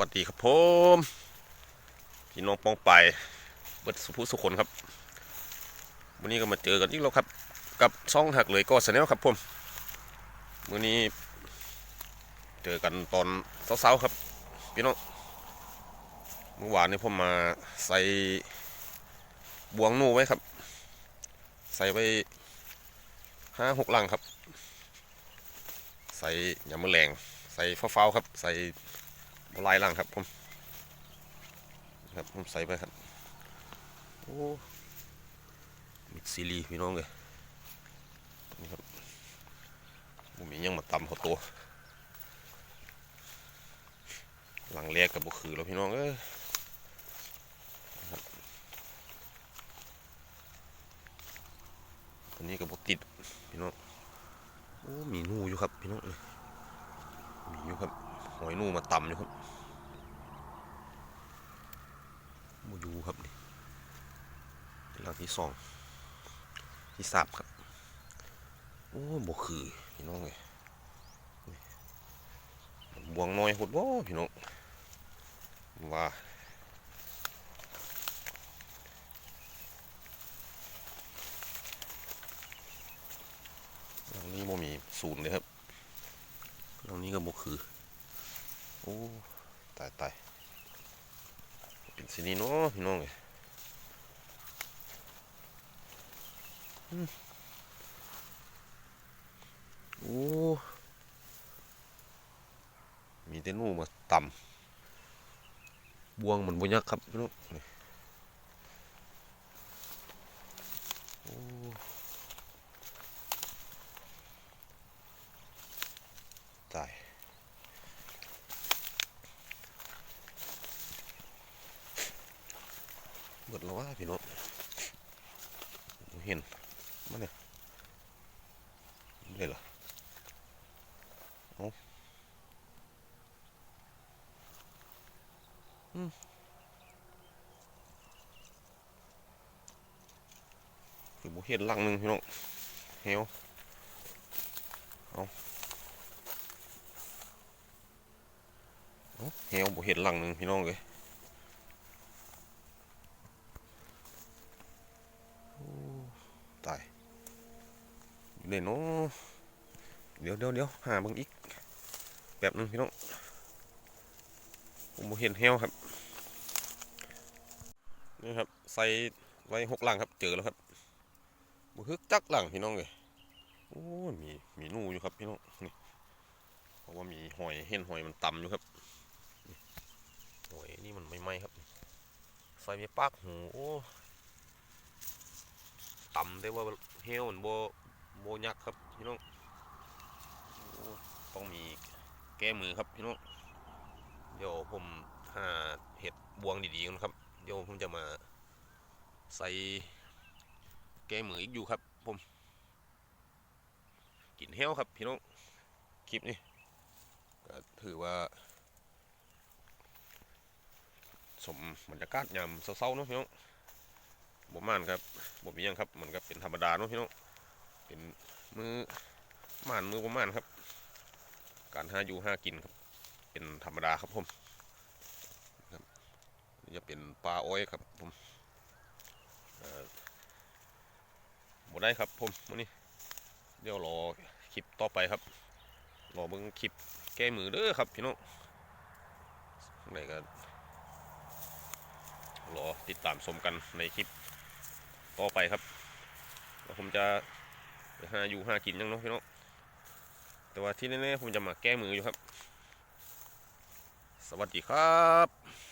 วัสดีครับผมพี่น้องป้องไปเบิดสุภุสุคนครับ วันนี้ก็มาเจอกันอีกแล้วครับ กับช่องหักเลยก็แนลครับผมวันนี้ เจอกันตอนเช้าๆครับ พี่น้องเมื่อวานนี้ผมมาใส่บวงนูไว้ครับ ใส่ไว้ห้าหกลังครับ ใส่ยำมะแรงใส่ฟ้าๆครับ ใส่ ลายลังครับผมครับผมใส่ไปครับโอ้มิกซีรีพี่น้องเลยนี่ครับผมมียังมาตำเขาตัวหลังแรกกับบุคือแล้วพี่น้องเอ้ยอันนี้กับบติดพี่น้องโอ้มีนูอยู่ครับพี่น้องมีอยู่ครับ หอยนูมาต่ำอยู่ครับมูยูครับนี่หลังที่สองที่สามครับ โอ้บกคือพี่น้องเลยบวงน้อยหดว่าพี่น้องว่าหลังนี้โมมีศูนย์เลยครับหลังนี้ก็บกคือ โอ้ตายตายเป็นสินีเนาะพี่น้องเลยโอ้มีแต่นูมาต่ำบวงเหมือนบวยักษ์ครับพี่น้องนี่โอ้ตาย หมดแล้วว่าพี่น้องเห็นมันเนี่ยเลยเหรอเอาอืมคือบ่เห็นหลังหนึ่งพี่น้องเหวเอาเอาเหวบ่เห็นหลังหนึ่งพี่น้องเลย ตาย อยู่ไหนเนาะเดี๋ยวเดี๋ยวเดี๋ยวหาเบางอีกแบบนึงพี่น้องผมเห็นแฮวครับนี่ครับใส่ไว้หกหลังครับ เจอแล้วครับบุฮึกจักหลังพี่น้องเลยโอ้มีมีนูอยู่ครับพี่น้องนี่เพราะว่ามีหอยเห็นหอยมันต่ำอยู่ครับหอยนี่มันไม่ไหมครับใส่ไปปากหูโอ้ต่ำแต่ว่าเฮลมันโบ โบยักษ์ครับพี่น้องต้องมีแก้มือครับพี่น้องเดี๋ยวผมหาเห็ดบวงดีๆกันครับ เดี๋ยวผมจะมาใส่แก้มืออีกอยู่ครับผม กินเฮลครับพี่น้องคลิปนี้ก็ถือว่า สมบรรยากาศยามเศร้าๆเนาะพี่น้องบ่ม่านครับบ่มียังครับมันก็เป็นธรรมดาเนาะพี่น้อง เป็นมือม่านมือบ่ม่านครับ การหาอยู่หากินครับ เป็นธรรมดาครับผมครับจะเป็นปลาอ้อยครับผมเอ่อบ่ได้ครับผมวันนี้เดี๋ยวรอคลิปต่อไปครับรอเบิ่งคลิปแก้มือเด้อครับพี่น้องไหนก็รอติดตามชมกันในคลิปต่อไปครับแล้วผมจะ หาอยู่หากินยังเนาะพี่น้องแต่ว่าที่แน่ๆผมจะมาแก้มืออยู่ครับ สวัสดีครับ